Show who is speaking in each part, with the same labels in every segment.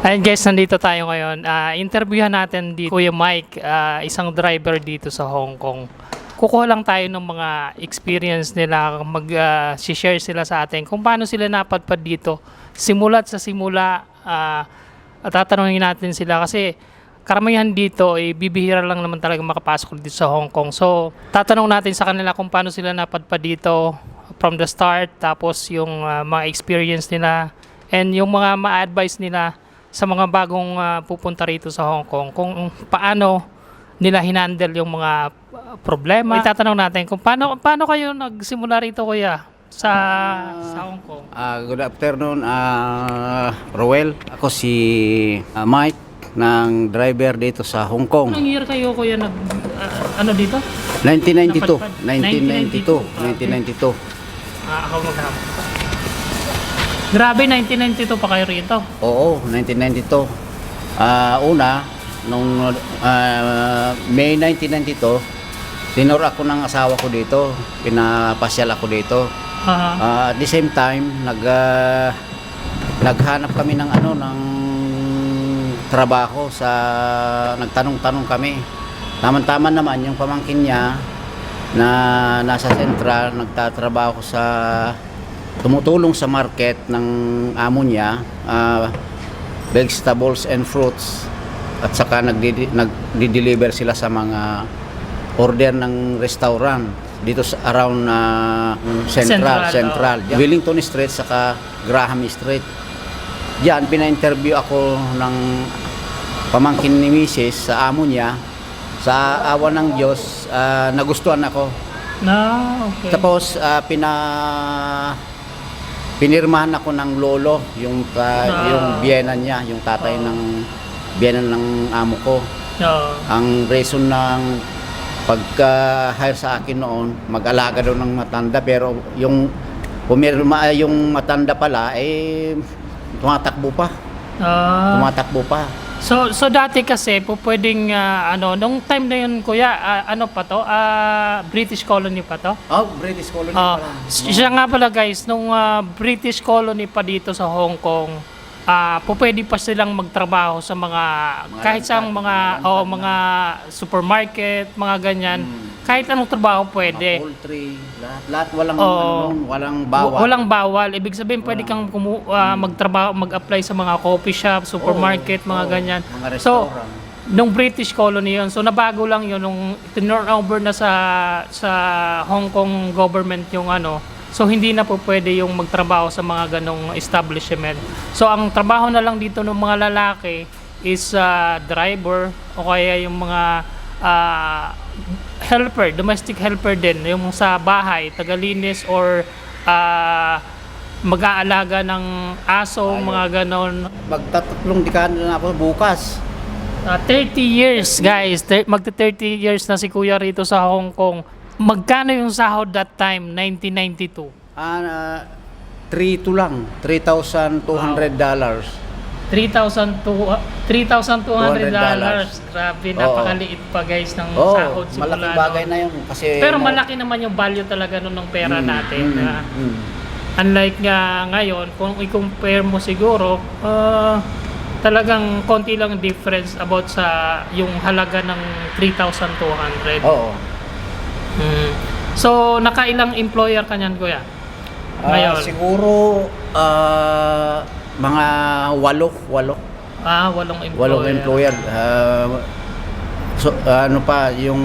Speaker 1: Ayun guys, nandito tayo ngayon. Ah, interviewhan natin dito Kuya Mike, ah, isang driver dito sa Hong Kong. Kukuha lang tayo ng mga experience nila, mag-share sila sa atin kung paano sila napadpad dito. Simula't sa simula, ah, at tatanungin natin sila kasi karamihan dito, eh, bibihira lang naman talaga makapasok dito sa Hong Kong. So, tatanong natin sa kanila kung paano sila napadpad dito from the start, tapos yung ah, mga experience nila, and yung mga ma-advise nila sa mga bagong ah, pupunta rito sa Hong Kong, kung paano nila hinandle yung mga ah, problema. Itatanong natin kung paano paano kayo nagsimula rito kuya sa sa Hong Kong.
Speaker 2: Ah, good afternoon, ah Roel. Ako si ah, Mike ng driver dito sa Hong Kong.
Speaker 1: Anong year kayo kuya nag ah, ano dito?
Speaker 2: 1992.
Speaker 1: Napadpad.
Speaker 2: 1992. 1992.
Speaker 1: Ah, ako maghapon. Grabe, 1992 pa kayo rito.
Speaker 2: Oo, 1992. Ah, una, nung ah, May 1992, tinur ako ng asawa ko dito. Pinapasyal ako dito.
Speaker 1: Ah,
Speaker 2: Ah, at the same time, nag ah, naghanap kami ng ano ng trabaho sa nagtanong-tanong kami. Tama-tama naman yung pamangkin niya na nasa sentral nagtatrabaho sa tumutulong sa market ng amo niya ah, vegetables and fruits at saka nagdi- nagdi-deliver sila sa mga order ng restaurant dito sa around na
Speaker 1: Central,
Speaker 2: Central, Central. Wellington Street saka Graham Street. Diyan pina-interview ako ng pamangkin ni Mrs. sa amo niya. Sa awa ng Diyos, ah, nagustuhan ako.
Speaker 1: na, okay.
Speaker 2: Tapos ah, pina pinirmahan ako ng lolo, yung ta-
Speaker 1: Ah.
Speaker 2: yung biyena niya, yung tatay ng biyena ng amo ko.
Speaker 1: Oo.
Speaker 2: Ang reason ng pagka-hire sa akin noon, mag-alaga daw ng matanda pero yung pumirma yung matanda pala eh tumatakbo pa.
Speaker 1: Ah.
Speaker 2: Tumatakbo pa.
Speaker 1: So so dati kasi po pwedeng ah, ano nung time na yun kuya ah, ano pa to? Ah, British colony pa to?
Speaker 2: Oh, British colony
Speaker 1: Ah,
Speaker 2: pala.
Speaker 1: siya nga pala guys, nung ah, British colony pa dito sa Hong Kong, ah po pwede pa silang magtrabaho sa mga,
Speaker 2: Mga
Speaker 1: kahit sa mga
Speaker 2: mga
Speaker 1: oh, mga supermarket, mga ganyan.
Speaker 2: Hmm.
Speaker 1: Kahit anong trabaho pwede.
Speaker 2: Poultry, lahat, lahat walang
Speaker 1: Oo.
Speaker 2: ano walang bawal.
Speaker 1: Walang bawal. Ibig sabihin, pwede kang kumu- ah, magtrabaho, mag-apply sa mga coffee shop, supermarket,
Speaker 2: Oo,
Speaker 1: mga
Speaker 2: oo,
Speaker 1: ganyan.
Speaker 2: Mga
Speaker 1: So,
Speaker 2: restaurant.
Speaker 1: nung British colony yun. So nabago lang yun nung turn over na sa sa Hong Kong government yung ano. So hindi na po pwede yung magtrabaho sa mga ganong establishment. So ang trabaho na lang dito ng mga lalaki is ah, driver o kaya yung mga ah, helper, domestic helper din, yung sa bahay, tagalinis or ah, mag-aalaga ng aso,
Speaker 2: Ayun.
Speaker 1: mga ganon.
Speaker 2: Magtatatlong dekada na ako bukas.
Speaker 1: Ah, 30 years, guys. Magta 30 years na si Kuya rito sa Hong Kong. Magkano yung sahod that time, 1992?
Speaker 2: Ah, 3 lang, 3,200 dollars.
Speaker 1: 3,200 3,200 dollars. Grabe,
Speaker 2: Oo.
Speaker 1: napakaliit pa guys ng
Speaker 2: Oh,
Speaker 1: sahod simula
Speaker 2: malaking bagay
Speaker 1: noon.
Speaker 2: na yun kasi
Speaker 1: Pero
Speaker 2: na-
Speaker 1: malaki naman yung value talaga nun ng pera
Speaker 2: Mm,
Speaker 1: natin.
Speaker 2: mm,
Speaker 1: ah.
Speaker 2: mm.
Speaker 1: Unlike nga ngayon, kung i-compare mo siguro, ah, talagang konti lang difference about sa yung halaga ng 3,200.
Speaker 2: Oo.
Speaker 1: Mm. So, nakailang employer ka niyan, kuya?
Speaker 2: Ah,
Speaker 1: Ngayon?
Speaker 2: siguro ah, mga walo, walo,
Speaker 1: Ah, walong employer.
Speaker 2: walong employer. Ah, so ano pa yung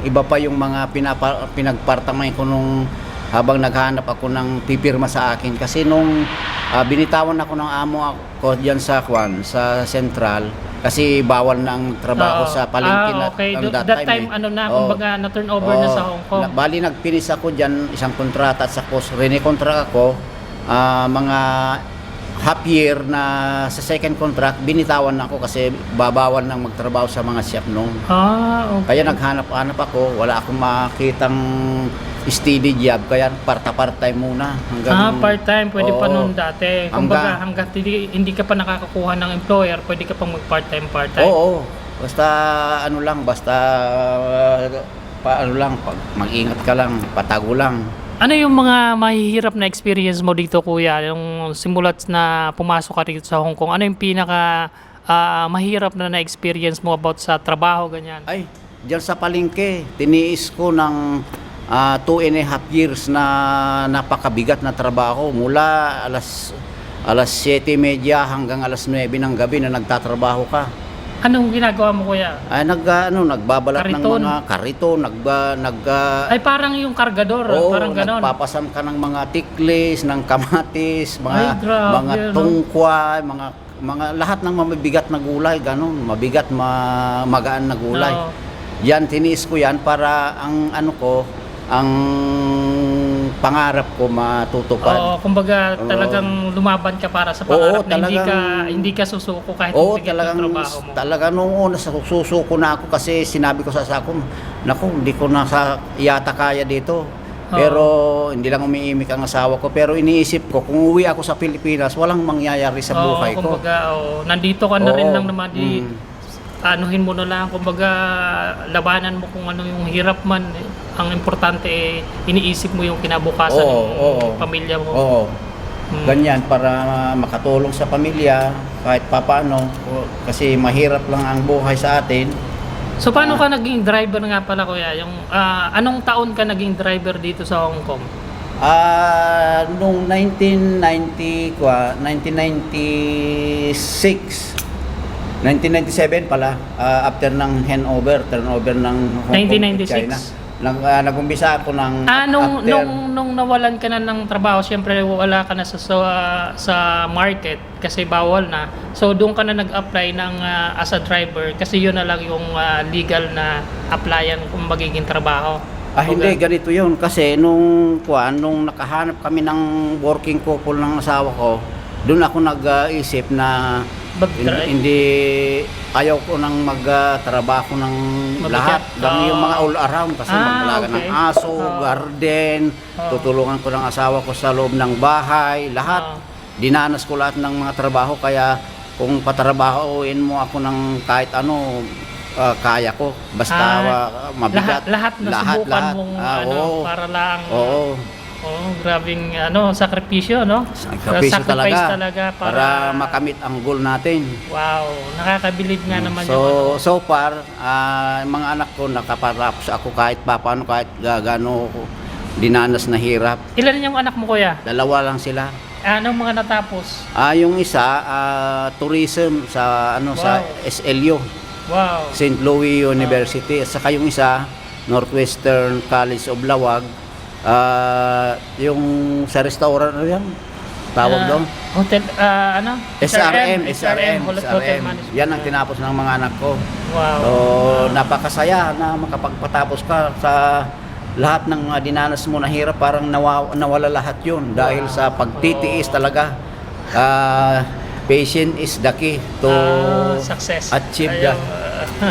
Speaker 2: iba pa yung mga pinapa, pinagpartamay ko nung habang naghanap ako ng pipirma sa akin kasi nung ah, binitawan ako ng amo ako diyan sa Kwan sa Central kasi bawal na ang trabaho
Speaker 1: Oo.
Speaker 2: sa palengke
Speaker 1: ah,
Speaker 2: na
Speaker 1: okay.
Speaker 2: ang
Speaker 1: Do- that, time,
Speaker 2: eh.
Speaker 1: ano na, kumbaga, na-turn over na
Speaker 2: Oo.
Speaker 1: sa Hong Kong.
Speaker 2: Na- bali nagpinis ako diyan isang kontrata at sa post rene-contract ako ah, mga half year na sa second contract binitawan ako kasi babawal nang magtrabaho sa mga shop noon.
Speaker 1: ah, okay.
Speaker 2: Kaya naghanap-hanap ako, wala akong makitang steady job kaya parta-part-time muna hanggang
Speaker 1: Ah, part-time. Pwede pa
Speaker 2: Oo.
Speaker 1: noon dati. Kumbaga, hanggat hindi, hindi ka pa nakakakuha ng employer, pwede ka pang mag-part-time, part-time.
Speaker 2: Oo, basta ano lang, basta uh, pa ano lang, pag mag-ingat ka lang, patago lang.
Speaker 1: Ano yung mga mahihirap na experience mo dito, kuya? Yung simulat na pumasok ka dito sa Hong Kong, ano yung pinaka ah, mahirap na na-experience mo about sa trabaho, ganyan?
Speaker 2: Ay, diyan sa palengke, tiniis ko ng ah, two and a half years na napakabigat na trabaho. Mula alas alas 7.30 hanggang alas 9 ng gabi na nagtatrabaho ka.
Speaker 1: Anong ginagawa mo, kuya?
Speaker 2: Ay, nag, ano, nagbabalat
Speaker 1: Kariton.
Speaker 2: ng mga kariton, nagba, nag, ah,
Speaker 1: Ay, parang yung kargador,
Speaker 2: Oo,
Speaker 1: parang ganon.
Speaker 2: nagpapasam ka ng mga tiklis, ng kamatis, mga
Speaker 1: Ay, grabe,
Speaker 2: mga
Speaker 1: no?
Speaker 2: tungkwa, mga mga lahat ng mabibigat na gulay, ganun, mabigat, ma, magaan na gulay.
Speaker 1: Oo.
Speaker 2: Yan tiniis ko yan para ang ano ko, ang pangarap ko matutupad.
Speaker 1: Oo, kumbaga
Speaker 2: Oo.
Speaker 1: talagang lumaban ka para sa
Speaker 2: Oo,
Speaker 1: pangarap na hindi ka
Speaker 2: talagang-
Speaker 1: hindi ka susuko kahit
Speaker 2: Oo,
Speaker 1: yung
Speaker 2: talagang
Speaker 1: trabaho mo.
Speaker 2: talaga nung una susuko na ako kasi sinabi ko sa asawa ko, naku, hindi ko na sa yata kaya dito. Pero hindi lang umiimik ang asawa ko pero iniisip ko kung uwi ako sa Pilipinas, walang mangyayari sa
Speaker 1: Oo,
Speaker 2: buhay ko.
Speaker 1: kumbaga, oo, nandito ka na rin
Speaker 2: Oo,
Speaker 1: lang naman di
Speaker 2: mm.
Speaker 1: anuhin mo na lang kumbaga labanan mo kung ano yung hirap man ang importante eh, iniisip mo yung kinabukasan
Speaker 2: Oo,
Speaker 1: ng
Speaker 2: oo.
Speaker 1: pamilya mo.
Speaker 2: Oo.
Speaker 1: Mm.
Speaker 2: Ganyan para makatulong sa pamilya kahit papaano kasi mahirap lang ang buhay sa atin.
Speaker 1: So paano ka naging driver nga pala kuya? Yung ah, anong taon ka naging driver dito sa Hong Kong?
Speaker 2: Ah, nung 1990 kwa, 1996 1997 pala ah, after ng handover turnover ng Hong Kong to
Speaker 1: 1996?
Speaker 2: China. Nag, ah, nagumpisa ako ng
Speaker 1: Ah, nung,
Speaker 2: after-
Speaker 1: nung, nung nawalan ka na ng trabaho, siyempre wala ka na sa, sa, sa market kasi bawal na. So, doon ka na nag-apply ng ah, as a driver kasi yun na lang yung ah, legal na applyan kung magiging trabaho.
Speaker 2: Ah, hindi, ganito yun. Kasi nung, kuan, nung nakahanap kami ng working couple ng asawa ko, doon ako nag-isip na
Speaker 1: Mag-drive.
Speaker 2: hindi, ayaw ko nang magtrabaho ng
Speaker 1: Mabigat.
Speaker 2: lahat. Lang yung mga all around kasi
Speaker 1: Ah,
Speaker 2: maglaga ng
Speaker 1: okay.
Speaker 2: aso,
Speaker 1: Ah.
Speaker 2: garden,
Speaker 1: Ah.
Speaker 2: tutulungan ko ng asawa ko sa loob ng bahay, lahat.
Speaker 1: Ah.
Speaker 2: Dinanas ko lahat ng mga trabaho kaya kung patrabahoin mo ako ng kahit ano, ah, kaya ko. Basta
Speaker 1: Ah,
Speaker 2: ah, mabigat.
Speaker 1: Lahat, lahat nasubukan
Speaker 2: lahat.
Speaker 1: mong
Speaker 2: Ah,
Speaker 1: ano,
Speaker 2: oo.
Speaker 1: para lang.
Speaker 2: Oo.
Speaker 1: Oh, grabing ano, sakripisyo, no?
Speaker 2: Sakripisyo talaga,
Speaker 1: talaga
Speaker 2: para,
Speaker 1: para,
Speaker 2: makamit ang goal natin.
Speaker 1: Wow, nakakabilib nga naman
Speaker 2: so,
Speaker 1: yung ano.
Speaker 2: so far, ah, mga anak ko nakaparapos ako kahit papaano, kahit gagano ko dinanas na hirap.
Speaker 1: Ilan yung anak mo kuya?
Speaker 2: Dalawa lang sila.
Speaker 1: Anong mga natapos?
Speaker 2: Ah, yung isa, ah, tourism sa ano sa
Speaker 1: Wow.
Speaker 2: SLU,
Speaker 1: Wow.
Speaker 2: St. Louis University. At saka yung isa, Northwestern College of Lawag. Ah, yung sa restaurant ano yan? Tawag
Speaker 1: Ah,
Speaker 2: doon?
Speaker 1: Hotel, ah, ano?
Speaker 2: SRM, SRM, SRM.
Speaker 1: Management.
Speaker 2: Yan ang tinapos ng mga anak ko.
Speaker 1: Wow.
Speaker 2: So, napakasaya na makapagpatapos ka sa lahat ng mga dinanas mo na hirap, parang nawa, nawala lahat yun dahil
Speaker 1: Wow.
Speaker 2: sa pagtitiis talaga. Ah, patient is the key to
Speaker 1: Ah, success.
Speaker 2: achieve
Speaker 1: Ayaw,
Speaker 2: the,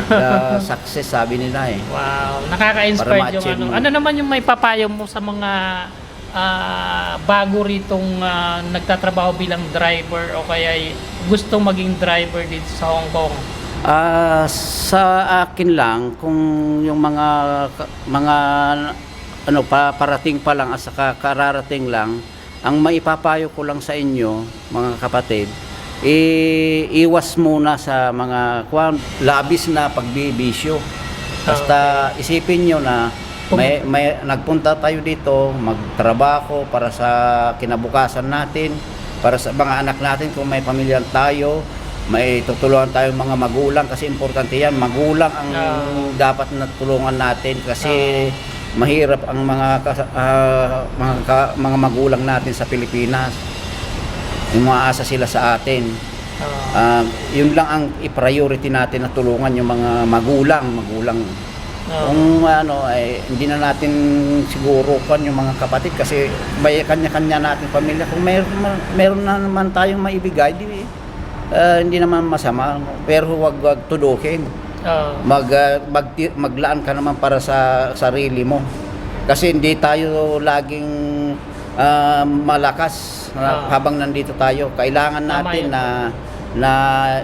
Speaker 2: the success, sabi nila eh.
Speaker 1: Wow, nakaka-inspired
Speaker 2: Para
Speaker 1: yung ano.
Speaker 2: mo.
Speaker 1: Ano naman yung may papayo mo sa mga ah, bago ritong ah, nagtatrabaho bilang driver o kaya gustong maging driver dito sa Hong Kong?
Speaker 2: Ah, sa akin lang kung yung mga mga ano pa parating pa lang at saka kararating lang ang maipapayo ko lang sa inyo mga kapatid i iwas muna sa mga kwan labis na pagbibisyo. Basta isipin nyo na may, may nagpunta tayo dito magtrabaho para sa kinabukasan natin para sa mga anak natin kung may pamilya tayo may tutulungan tayo mga magulang kasi importante yan magulang ang
Speaker 1: Ah.
Speaker 2: dapat na tulungan natin kasi mahirap ang mga ah, mga, mga magulang natin sa Pilipinas umaasa sila sa atin.
Speaker 1: Ah,
Speaker 2: yun lang ang i-priority natin na tulungan yung mga magulang magulang. Kung ano ay hindi na natin siguro kan yung mga kapatid kasi may kanya-kanya natin pamilya. Kung meron meron na naman tayong maibigay di ah, hindi naman masama. Pero huwag wag tudukin. Mag, ah, magti- maglaan ka naman para sa sarili mo. Kasi hindi tayo laging ah, malakas Ah. habang nandito tayo kailangan natin na na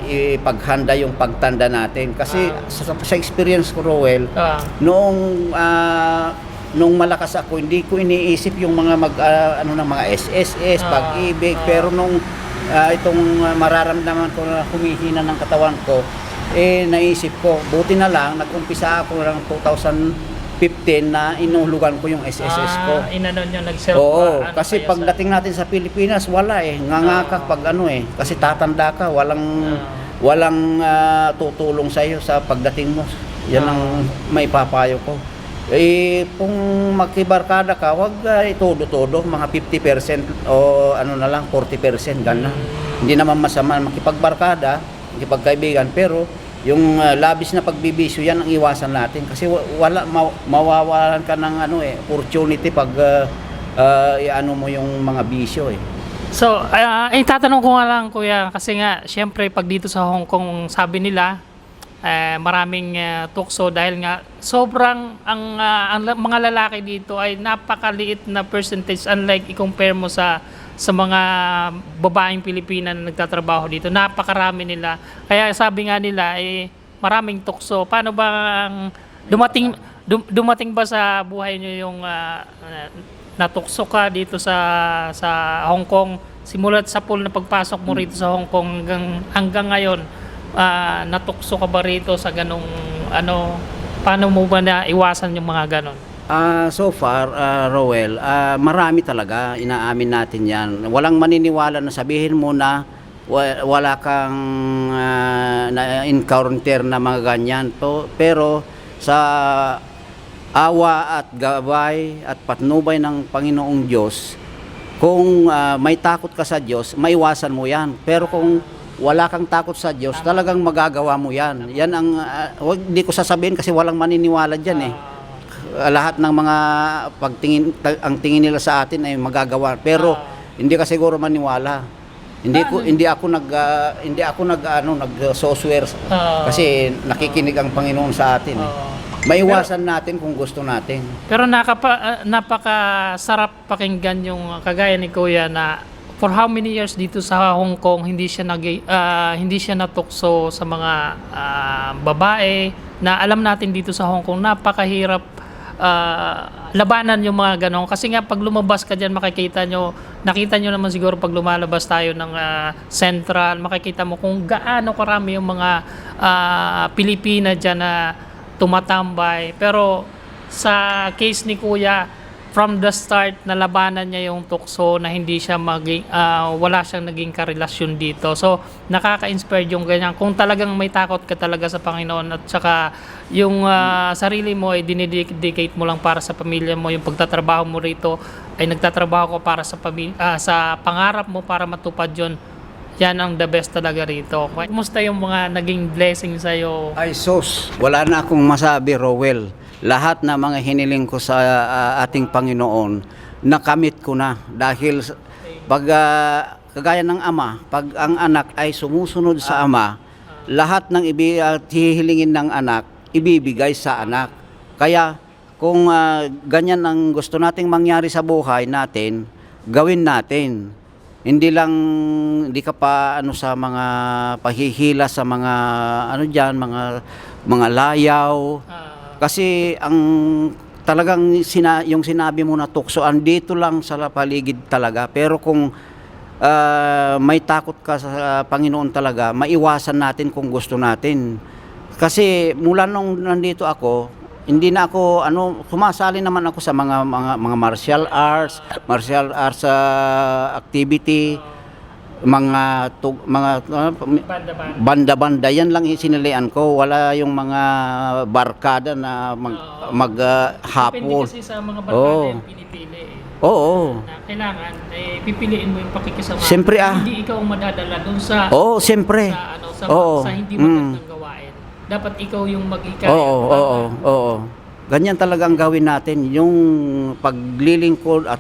Speaker 2: ipaghanda yung pagtanda natin kasi
Speaker 1: Ah.
Speaker 2: sa, sa experience ko Rowel
Speaker 1: ah,
Speaker 2: noong ah, nung malakas ako, hindi ko iniisip yung mga mag, ah, ano ng mga SSS,
Speaker 1: Ah,
Speaker 2: pag-ibig,
Speaker 1: ah.
Speaker 2: pero nung ah, itong mararamdaman ko na humihina ng katawan ko, eh naisip ko, buti na lang, nag-umpisa ako ng 2015 na inulugan ko yung SSS ko.
Speaker 1: Ah, inano nyo, nag-self
Speaker 2: Oo,
Speaker 1: ano
Speaker 2: kasi
Speaker 1: kayo
Speaker 2: pagdating natin sa Pilipinas, wala eh. Ngangakak
Speaker 1: Ah.
Speaker 2: pag ano eh. Kasi tatanda ka, walang
Speaker 1: Ah.
Speaker 2: walang ah, tutulong sa iyo sa pagdating mo. Yan ang may papayo ko. Eh, kung makibarkada ka, wag uh, itodo-todo, mga 50% o ano na lang, 40%, gana. Hindi naman masama makipagbarkada, makipagkaibigan, pero yung ah, labis na pagbibisyo, yan ang iwasan natin. Kasi wa- wala, ma- mawawalan ka ng ano eh, opportunity pag uh, iano mo yung mga bisyo eh.
Speaker 1: So, uh, eh, ko nga lang, kuya, kasi nga, syempre, pag dito sa Hong Kong, sabi nila, eh, maraming uh, tukso dahil nga sobrang ang, ah, ang mga lalaki dito ay napakaliit na percentage unlike i-compare mo sa sa mga babaeng Pilipina na nagtatrabaho dito. Napakarami nila. Kaya sabi nga nila eh maraming tukso. Paano ba ang dumating dum- dumating ba sa buhay niyo yung ah, natukso ka dito sa sa Hong Kong? Simulat sa pool na pagpasok mo rito sa Hong Kong hanggang hanggang ngayon ah, natukso ka ba rito sa ganong ano? Paano mo ba na iwasan yung mga ganon
Speaker 2: Ah, so far, ah, Roel, ah, marami talaga, inaamin natin yan. Walang maniniwala na sabihin mo na wa- wala kang ah, na-encounter na mga ganyan. To, pero sa awa at gabay at patnubay ng Panginoong Diyos, kung ah, may takot ka sa Diyos, maiwasan mo yan. Pero kung wala kang takot sa Diyos, talagang magagawa mo yan. Yan ang, ah, wag, di ko sasabihin kasi walang maniniwala dyan eh uh, lahat ng mga pagtingin ta- ang tingin nila sa atin ay magagawa pero hindi ka siguro maniwala hindi ko hindi ako nag ah, hindi ako nag ano nag swear
Speaker 1: Ah.
Speaker 2: kasi nakikinig ang Panginoon sa atin eh.
Speaker 1: Oo.
Speaker 2: maiwasan natin kung gusto natin
Speaker 1: Pero nakapa, ah, napakasarap pakinggan yung kagaya ni Kuya na for how many years dito sa Hong Kong hindi siya nag ah, hindi siya natukso sa mga ah, babae na alam natin dito sa Hong Kong napakahirap ah, labanan yung mga ganon kasi nga pag lumabas ka diyan makikita nyo nakita nyo naman siguro pag lumalabas tayo ng ah, central makikita mo kung gaano karami yung mga ah, Pilipina diyan na tumatambay. Pero sa case ni Kuya from the start na labanan niya yung tukso na hindi siya maging ah, wala siyang naging karelasyon dito. So nakaka-inspire yung ganyan. Kung talagang may takot ka talaga sa Panginoon at saka yung ah, sarili mo ay dinedicate mo lang para sa pamilya mo, yung pagtatrabaho mo rito ay nagtatrabaho ko para sa pamilya, sa pangarap mo para matupad yon. Yan ang the best talaga rito. Kumusta yung mga naging blessing sa iyo?
Speaker 2: ay sos wala na akong masabi Rowell lahat na mga hiniling ko sa ah, ating Panginoon nakamit ko na dahil pag ah, kagaya ng ama pag ang anak ay sumusunod sa ama lahat ng ibi at hihilingin ng anak ibibigay sa anak. Kaya kung ah, ganyan ang gusto nating mangyari sa buhay natin gawin natin. Hindi lang hindi ka pa ano sa mga pahihila sa mga ano diyan mga mga layaw.
Speaker 1: Ah,
Speaker 2: kasi ang talagang sina, yung sinabi mo na tukso andito lang sa paligid talaga. Pero kung ah, may takot ka sa Panginoon talaga maiwasan natin kung gusto natin. Kasi mula nung nandito ako hindi na ako ano sumasali naman ako sa mga mga mga martial arts martial arts ah, activity mga tug, mga ah,
Speaker 1: banda-banda.
Speaker 2: yan lang sinilian ko wala yung mga barkada na mag, mag ah,
Speaker 1: Depende
Speaker 2: hapon
Speaker 1: kasi sa mga barkada
Speaker 2: Oo.
Speaker 1: yung pinipili eh.
Speaker 2: oo
Speaker 1: Na kailangan eh, pipiliin mo yung pakikisama.
Speaker 2: Siyempre, ah.
Speaker 1: Hindi ikaw ang madadala dun sa
Speaker 2: oo siyempre
Speaker 1: sa ano sa,
Speaker 2: Oo.
Speaker 1: sa hindi
Speaker 2: Mm.
Speaker 1: magandang gawain. Dapat ikaw yung mag-ikay.
Speaker 2: oo oo oo ganyan talaga ang gawin natin yung paglilingkod at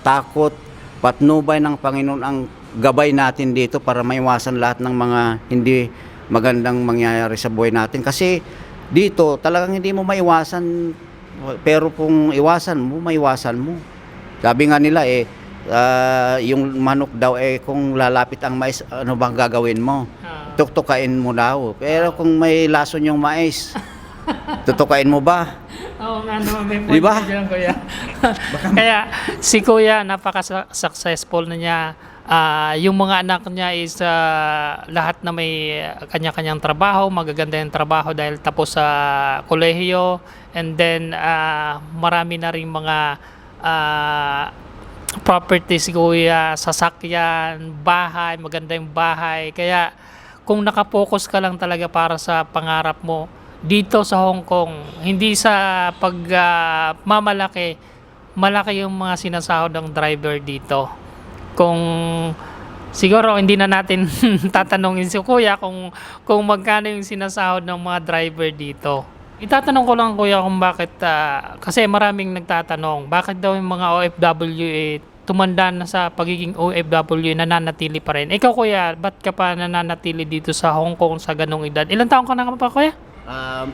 Speaker 2: takot patnubay ng Panginoon ang gabay natin dito para maiwasan lahat ng mga hindi magandang mangyayari sa buhay natin. Kasi dito talagang hindi mo maiwasan. Pero kung iwasan mo maiwasan mo. Sabi nga nila eh ah, yung manok daw eh kung lalapit ang mais ano bang gagawin mo?
Speaker 1: Ah,
Speaker 2: tuktukain mo daw. Pero kung may lason yung mais tutukain mo ba?
Speaker 1: Oo nga naman, may point
Speaker 2: ba?
Speaker 1: ka dyan, kuya. Kaya si kuya, napaka-successful na niya. Ah, yung mga anak niya is ah, lahat na may kanya-kanyang trabaho, magaganda yung trabaho dahil tapos sa kolehiyo. And then, ah, marami na rin mga ah, properties si kuya, sasakyan, bahay, maganda yung bahay. Kaya kung nakapokus ka lang talaga para sa pangarap mo dito sa Hong Kong, hindi sa pag ah, mamalaki, malaki yung mga sinasahod ng driver dito. Kung siguro hindi na natin tatanungin si kuya kung kung magkano yung sinasahod ng mga driver dito. Itatanong ko lang kuya kung bakit ah, kasi maraming nagtatanong bakit daw yung mga OFW eh, tumanda na sa pagiging OFW nananatili pa rin. Ikaw kuya, ba't ka pa nananatili dito sa Hong Kong sa ganong edad? Ilang taon ka na pa kuya?
Speaker 2: Um,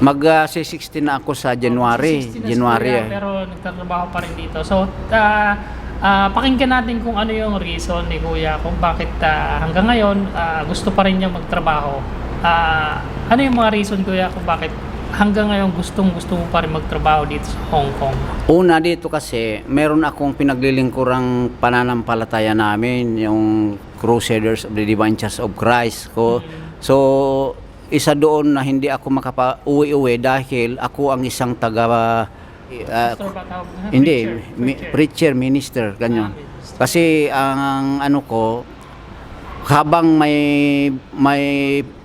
Speaker 2: mag uh, 16 na ako sa January.
Speaker 1: 16 na si
Speaker 2: January.
Speaker 1: Kuya,
Speaker 2: eh.
Speaker 1: Pero nagtatrabaho pa rin dito. So, ah, ah, pakinggan natin kung ano yung reason ni Kuya kung bakit ah, hanggang ngayon ah, gusto pa rin niya magtrabaho. Ah, ano yung mga reason Kuya kung bakit hanggang ngayon gustong gusto mo pa rin magtrabaho dito sa Hong Kong?
Speaker 2: Una dito kasi, meron akong pinaglilingkurang pananampalataya namin, yung Crusaders of the Divine Church of Christ ko. So, isa doon na hindi ako makapa-uwi-uwi dahil ako ang isang taga ah,
Speaker 1: Pastor na?
Speaker 2: hindi
Speaker 1: Preacher,
Speaker 2: mi-
Speaker 1: preacher.
Speaker 2: minister, ganyan.
Speaker 1: Ah.
Speaker 2: Kasi ang ano ko habang may may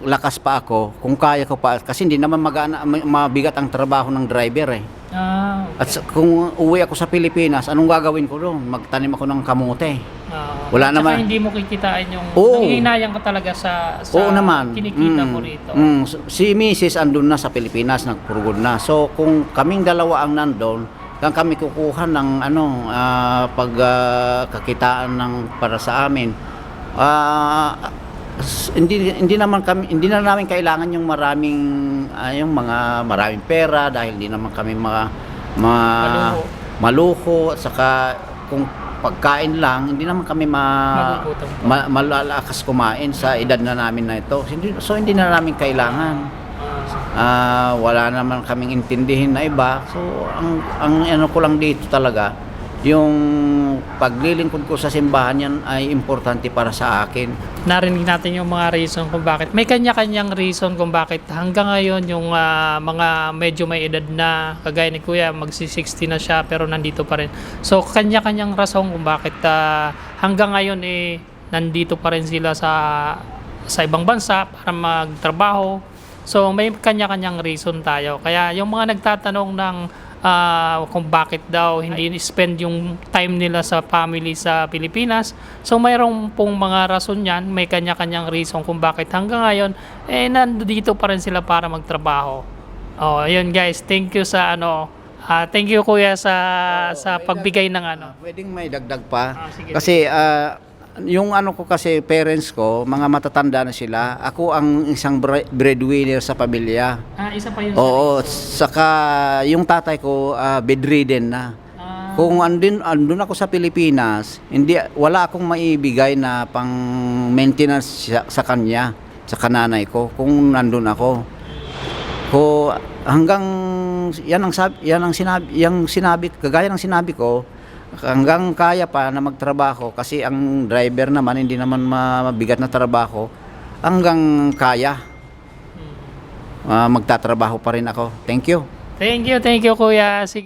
Speaker 2: lakas pa ako, kung kaya ko pa kasi hindi naman magana ma- mabigat ang trabaho ng driver eh. At sa- kung uwi ako sa Pilipinas, anong gagawin ko doon? Magtanim ako ng kamote.
Speaker 1: ah,
Speaker 2: Wala naman.
Speaker 1: hindi mo kikitain yung
Speaker 2: Oo.
Speaker 1: nangihinayang ka talaga sa, sa
Speaker 2: Oo naman.
Speaker 1: kinikita
Speaker 2: Mm,
Speaker 1: mo rito.
Speaker 2: mm. Si Mrs. andun na sa Pilipinas, nagpurugod na. So kung kaming dalawa ang nandun, kang kami kukuha ng ano, ah, pag ah, ng para sa amin. Ah, s- hindi hindi naman kami hindi na namin kailangan yung maraming ah, yung mga maraming pera dahil hindi naman kami ma, ma
Speaker 1: Maluho.
Speaker 2: at saka kung pagkain lang hindi naman kami ma, ma- malalakas kumain sa edad na namin na ito. Hindi, so hindi na namin kailangan.
Speaker 1: Ah,
Speaker 2: wala naman kaming intindihin na iba. So ang ang ano ko lang dito talaga yung paglilingkod ko sa simbahan yan ay importante para sa akin
Speaker 1: narinig natin yung mga reason kung bakit. May kanya-kanyang reason kung bakit hanggang ngayon yung ah, mga medyo may edad na, kagaya ni Kuya, magsi-60 na siya pero nandito pa rin. So, kanya-kanyang rason kung bakit ah, hanggang ngayon eh, nandito pa rin sila sa sa ibang bansa para magtrabaho. So, may kanya-kanyang reason tayo. Kaya yung mga nagtatanong ng ah, kung bakit daw hindi spend yung time nila sa family sa Pilipinas. So mayroong pong mga rason yan, may kanya-kanyang reason kung bakit hanggang ngayon eh nandito pa rin sila para magtrabaho. Oh, ayun guys, thank you sa ano, ah, thank you kuya sa sa pagbigay ng ano.
Speaker 2: pwedeng may dagdag pa
Speaker 1: Ah, sige,
Speaker 2: kasi ah, yung ano ko kasi parents ko mga matatanda na sila ako ang isang bre- breadwinner sa pamilya
Speaker 1: Ah, isa pa yun.
Speaker 2: Oo, saka yung tatay ko ah, bedridden na.
Speaker 1: Ah,
Speaker 2: Kung andun, andun ako sa Pilipinas, hindi wala akong maibigay na pang maintenance sa, sa kanya, sa kananay ko kung nandun ako. Ko hanggang yan ang sabi, yan ang sinabi, yung sinabi kagaya ng sinabi ko, hanggang kaya pa na magtrabaho kasi ang driver naman hindi naman mabigat na trabaho hanggang kaya ah, magtatrabaho pa rin ako. Thank you.
Speaker 1: Thank you, thank you kuya. Sige.